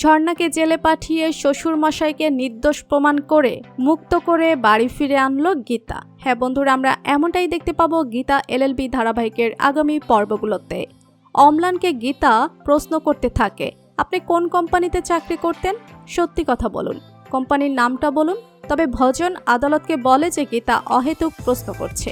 ঝর্ণাকে জেলে পাঠিয়ে শ্বশুর মশাইকে নির্দোষ প্রমাণ করে মুক্ত করে বাড়ি ফিরে আনলো গীতা। হ্যাঁ বন্ধুরা, আমরা এমনটাই দেখতে পাবো গীতা এলএলবি ধারাবাহিকের আগামী পর্বগুলোতে। অম্লানকে গীতা প্রশ্ন করতে থাকে, আপনি কোন কোম্পানিতে চাকরি করতেন? সত্যি কথা বলুন। কোম্পানির নামটা বলুন, তবে ভজন আদালতকে বলে যে গীতা অহেতুক প্রশ্ন করছে।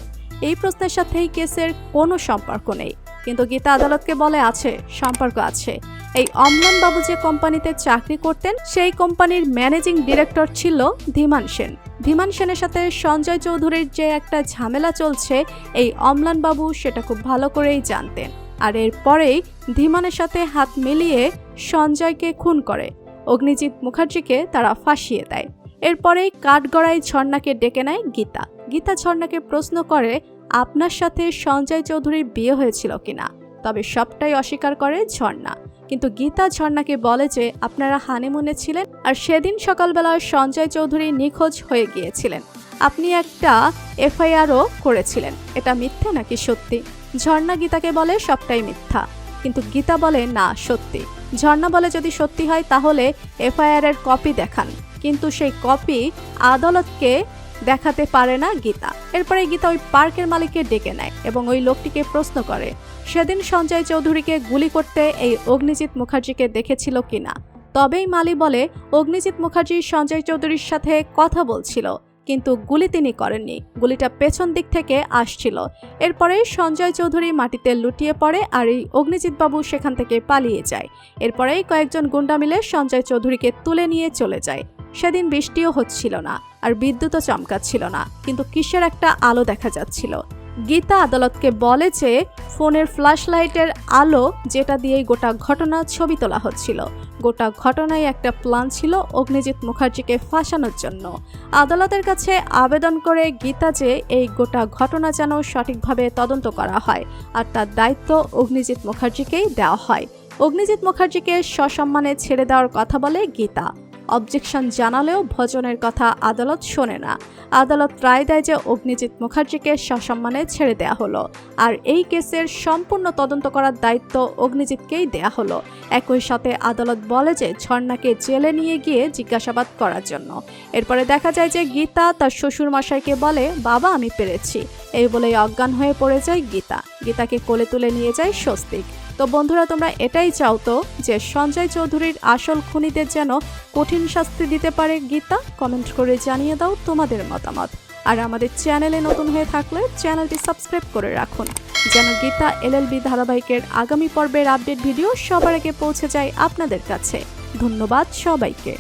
এই প্রশ্নের সাথে এই কেসের কোনো সম্পর্ক নেই। কিন্তু গীতা আদালতকে বলে আছে, সম্পর্ক আছে। এই অম্লান বাবু যে কোম্পানিতে চাকরি করতেন, সেই কোম্পানির ম্যানেজিং ডিরেক্টর ছিল ধীমান সেন। ধীমান সেনের সাথে সঞ্জয় চৌধুরীর যে একটা ঝামেলা চলছে, এই অম্লান বাবু সেটা খুব ভালো করেই জানতেন। আর এরপরেই ধীমানের সাথে হাত মিলিয়ে সঞ্জয়কে খুন করে। অগ্নিজিৎ মুখার্জিকে তারা ফাঁসিয়ে দেয়। এরপরেই কাঠগড়াই ঝর্ণাকে ডেকে নেয় গীতা। গীতা ঝর্ণাকে প্রশ্ন করে আপনার সাথে সঞ্জয় চৌধুরীর বিয়ে হয়েছিল কিনা। তবে সবটাই অস্বীকার করে ঝর্ণা। কিন্তু গীতা ঝর্ণাকে বলে যে আপনারা হানিমুনে ছিলেন আর সেদিন সকালবেলা সঞ্জয় চৌধুরী নিখোঁজ হয়ে গিয়েছিলেন। আপনি একটা এফআইআরও করেছিলেন। এটা মিথ্যা নাকি সত্যি? ঝর্ণা গীতাকে বলে সবটাই মিথ্যা। কিন্তু গীতা বলে, না, সত্যি। ঝর্ণা বলে, যদি সত্যি হয় তাহলে এফআইআর এর কপি দেখান। কিন্তু সেই কপি আদালতকে দেখাতে পারে না গীতা। এরপরে গীতা ওই পার্কের মালিককে ডেকে নেয় এবং ওই লোকটিকে প্রশ্ন করে, সেদিন সঞ্জয় চৌধুরীকে গুলি করতে এই অগ্নিজিৎ মুখার্জিকে দেখেছিল কিনা তবেই মালি বলে, অগ্নিজিৎ মুখার্জি সঞ্জয় চৌধুরীর সাথে কথা বলছিল, কিন্তু গুলি তিনি করেননি। গুলিটা পেছন দিক থেকে আসছিল। এরপরে সঞ্জয় চৌধুরী মাটিতে লুটিয়ে পড়ে আর এই অগ্নিজিৎ বাবু সেখান থেকে পালিয়ে যায়। এরপরেই কয়েকজন গুন্ডা মিলে সঞ্জয় চৌধুরীকে তুলে নিয়ে চলে যায়। সেদিন বৃষ্টিও হচ্ছিল না আর বিদ্যুৎও চমকাচ্ছিল না, কিন্তু কিসের একটা আলো দেখা যাচ্ছিল? গীতা আদালতকে বলে যে, ফোনের ফ্ল্যাশ লাইটের আলো যেটা দিয়েই গোটা ঘটনা ছবি তোলা হচ্ছিল। গোটা ঘটনায় একটা প্ল্যান ছিল অগ্নিজিৎ মুখার্জিকে ফাঁসানোর জন্য। আদালতের কাছে আবেদন করে গীতা যে, এই গোটা ঘটনা যেন সঠিকভাবে তদন্ত করা হয় আর তার দায়িত্ব অগ্নিজিৎ মুখার্জিকেই দেওয়া হয়। অগ্নিজিৎ মুখার্জিকে সসম্মানে ছেড়ে দেওয়ার কথা বলে গীতা। অবজেকশন জানালেও ভজনের কথা আদালত শোনে না। আদালত রায় দেয় যে অগ্নিজিৎ মুখার্জিকে সসম্মানে ছেড়ে দেয়া হলো। আর এই কেসের সম্পূর্ণ তদন্ত করার দায়িত্ব অগ্নিজিৎকেই দেয়া হলো। একই সাথে আদালত বলে যে ঝর্ণাকে জেলে নিয়ে গিয়ে জিজ্ঞাসাবাদ করার জন্য। এরপরে দেখা যায় যে গীতা তার শ্বশুর মশাইকে বলে, বাবা, আমি পেরেছি। এই বলেই অজ্ঞান হয়ে পড়ে যায় গীতা। গীতাকে কোলে তুলে নিয়ে যায় স্বস্তিক। তো বন্ধুরা, তোমরা এটাই চাও তো যে সঞ্জয় চৌধুরীর আসল খুনিদের যেন কঠিন শাস্তি দিতে পারে? গীতা কমেন্ট করে জানিয়ে দাও তোমাদের মতামত। আর আমাদের চ্যানেলে নতুন হয়ে থাকলে চ্যানেলটি সাবস্ক্রাইব করে রাখুন, যেন গীতা এলএলবি ধারাবাহিকের আগামী পর্বের আপডেট ভিডিও সবার আগে পৌঁছে যায় আপনাদের কাছে। ধন্যবাদ সবাইকে।